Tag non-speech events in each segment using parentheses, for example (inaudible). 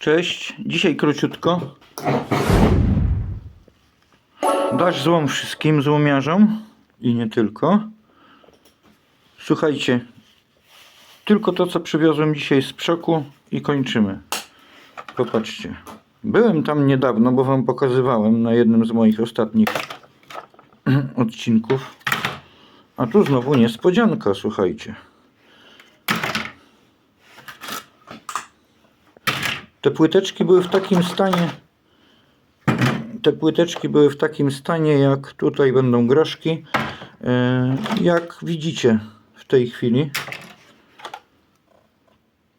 Cześć, dzisiaj króciutko. Dasz złom wszystkim złomiarzom i nie tylko. Słuchajcie, tylko to co przywiozłem dzisiaj z przoku i kończymy. Popatrzcie. Byłem tam niedawno, bo wam pokazywałem na jednym z moich ostatnich (clears throat) odcinków. A tu znowu niespodzianka, słuchajcie. Te płyteczki były w takim stanie. Te płyteczki były w takim stanie, jak tutaj będą groszki. e, Jak widzicie w tej chwili.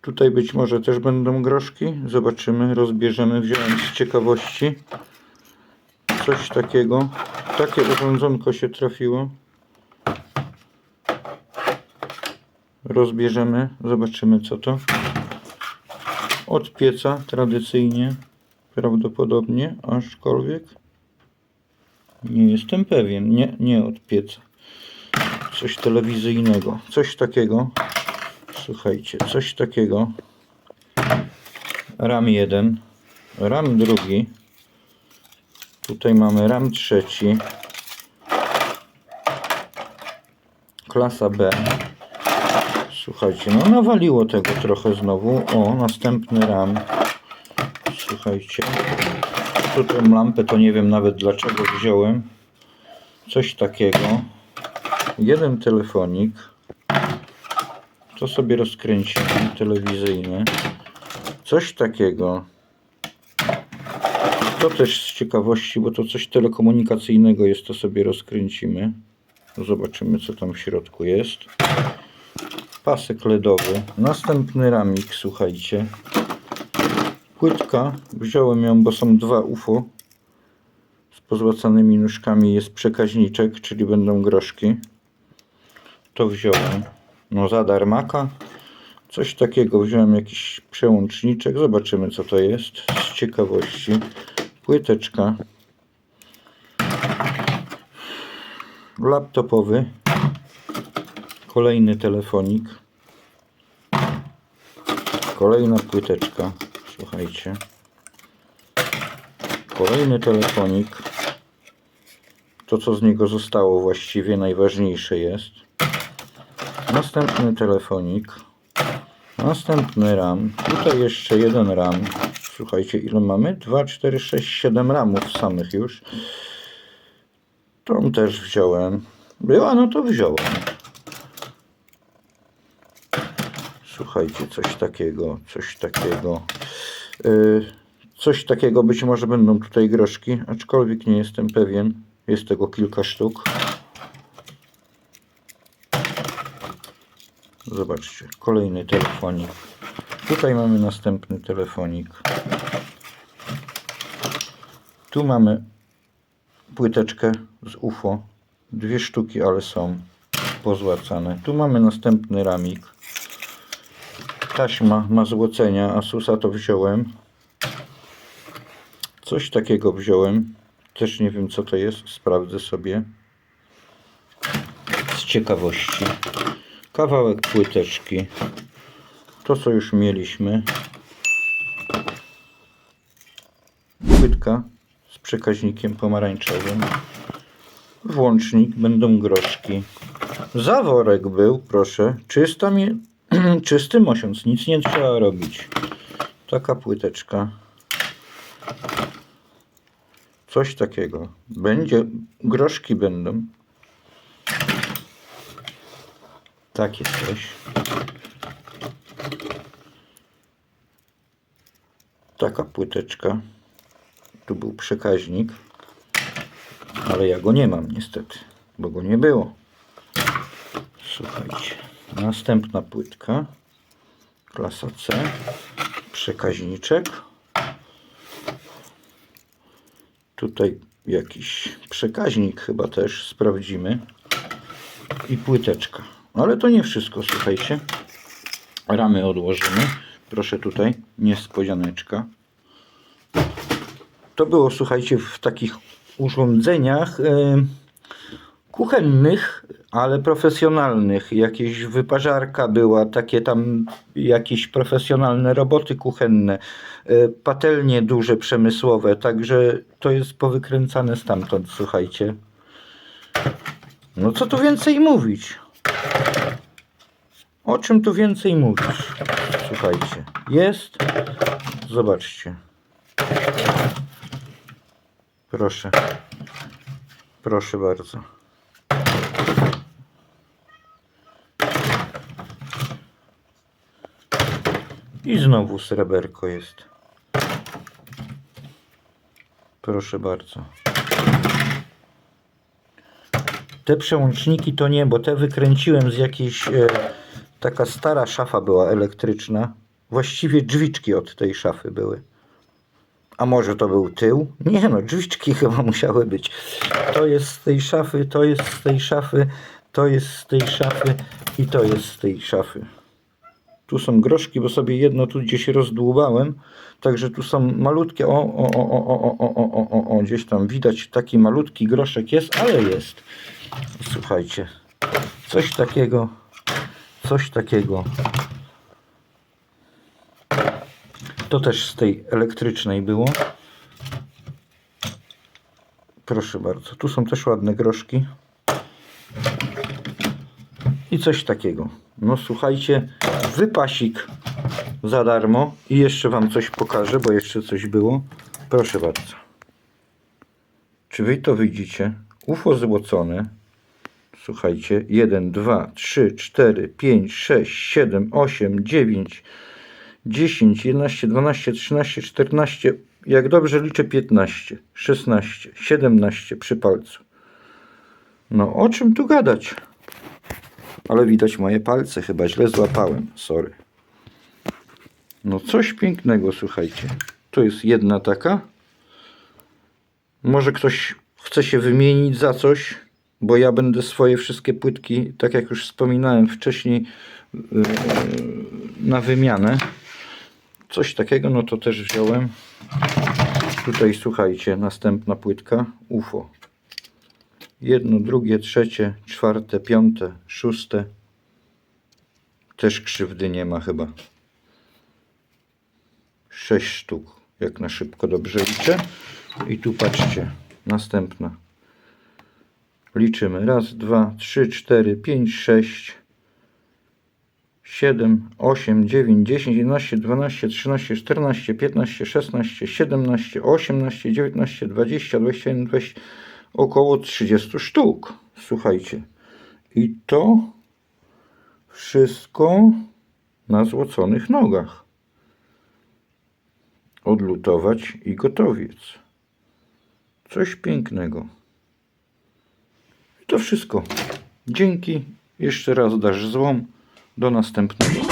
Tutaj być może też będą groszki. Zobaczymy, rozbierzemy. Wziąłem z ciekawości coś takiego. Takie urządzonko się trafiło. Rozbierzemy, zobaczymy co to od pieca tradycyjnie prawdopodobnie, aczkolwiek nie jestem pewien. Nie, nie od pieca. Coś telewizyjnego. Coś takiego. Słuchajcie, coś takiego. RAM 1, RAM drugi. Tutaj mamy RAM trzeci. Klasa B. Słuchajcie, no nawaliło tego trochę znowu. O, następny RAM. Słuchajcie. Tutaj lampę to nie wiem nawet dlaczego wziąłem. Coś takiego. Jeden telefonik. To sobie rozkręcimy. Telewizyjny. Coś takiego. To też z ciekawości, bo to coś telekomunikacyjnego jest, to sobie rozkręcimy. Zobaczymy co tam w środku jest pasek LEDowy, następny ramik, słuchajcie, płytka, wziąłem ją, bo są dwa UFO. Z pozłacanymi nóżkami, jest przekaźniczek, czyli będą groszki, to wziąłem, no za darmaka, coś takiego, wziąłem jakiś przełączniczek, zobaczymy co to jest, z ciekawości, płyteczka, laptopowy, Kolejny telefonik. Kolejna płyteczka. Słuchajcie. Kolejny telefonik. To co z niego zostało właściwie najważniejsze jest. Następny telefonik. Następny RAM. Tutaj jeszcze jeden RAM. Słuchajcie, ile mamy? 2, 4, 6, 7 ramów samych już. Tą też wziąłem. Była, no to wziąłem. Słuchajcie, coś takiego, coś takiego. Yy, coś takiego, być może będą tutaj groszki, aczkolwiek nie jestem pewien. Jest tego kilka sztuk. Zobaczcie, kolejny telefonik. Tutaj mamy następny telefonik. Tu mamy płyteczkę z UFO. Dwie sztuki, ale są pozłacane. Tu mamy następny ramik taśma ma złocenia Asusa to wziąłem. Coś takiego wziąłem. Też nie wiem co to jest. Sprawdzę sobie. Z ciekawości. Kawałek płyteczki. To co już mieliśmy. Płytka z przekaźnikiem pomarańczowym. Włącznik. Będą groszki. Zaworek był proszę. Czysta mi (clears throat) czysty mosiąc, nic nie trzeba robić. Taka płyteczka. Coś takiego. Będzie, groszki będą. Takie coś. Taka płyteczka. Tu był przekaźnik. Ale ja go nie mam niestety, bo go nie było. Słuchajcie. Następna płytka. Klasa C. Przekaźniczek. Tutaj jakiś przekaźnik chyba też sprawdzimy. I płyteczka. Ale to nie wszystko, słuchajcie. Ramy odłożymy. Proszę tutaj, niespodzianeczka. To było, słuchajcie, w takich urządzeniach. Yy, kuchennych, ale profesjonalnych. Jakieś wyparzarka była, takie tam jakieś profesjonalne roboty kuchenne, e, patelnie duże przemysłowe, także to jest powykręcane stamtąd, słuchajcie. No co tu więcej mówić? O czym tu więcej mówić? Słuchajcie, jest. Zobaczcie. Proszę. Proszę bardzo. I znowu sreberko jest. Proszę bardzo. Te przełączniki to nie, bo te wykręciłem z jakiejś. E, taka stara szafa była elektryczna. Właściwie drzwiczki od tej szafy były. A może to był tył? Nie no, drzwiczki (laughs) chyba musiały być. To jest z tej szafy, to jest z tej szafy, to jest z tej szafy i to jest z tej szafy. Tu są groszki, bo sobie jedno tu gdzieś rozdłubałem. Także tu są malutkie. O, o, o, o, o, o, o, o, o, o, gdzieś tam widać taki malutki groszek jest, ale jest. Słuchajcie, coś takiego, coś takiego. To też z tej elektrycznej było. Proszę bardzo. Tu są też ładne groszki. I coś takiego. No słuchajcie, wypasik za darmo. I jeszcze Wam coś pokażę, bo jeszcze coś było. Proszę bardzo. Czy Wy to widzicie? UFO złocone. Słuchajcie, 1, 2, 3, 4, 5, 6, 7, 8, 9, 10, 11, 12, 13, 14, jak dobrze liczę 15, 16, 17 przy palcu. No o czym tu gadać? Ale widać moje palce, chyba źle złapałem, sorry. No coś pięknego, słuchajcie. To jest jedna taka. Może ktoś chce się wymienić za coś, bo ja będę swoje wszystkie płytki, tak jak już wspominałem wcześniej, yy, na wymianę. Coś takiego, no to też wziąłem. Tutaj słuchajcie, następna płytka UFO. Jedno, drugie, trzecie, czwarte, piąte, szóste. Też krzywdy nie ma chyba. Sześć sztuk, jak na szybko dobrze liczę. I tu patrzcie, następna. Liczymy. Raz, dwa, trzy, cztery, pięć, sześć, siedem, osiem, dziewięć, dziesięć, jedenaście, dwanaście, trzynaście, czternaście, piętnaście, szesnaście, siedemnaście, osiemnaście, dziewiętnaście, dwadzieścia, dwadzieścia jeden, dwadzieścia, około 30 sztuk. Słuchajcie. I to wszystko na złoconych nogach. Odlutować i gotowiec. Coś pięknego. I to wszystko. Dzięki. Jeszcze raz dasz złom. Do następnego.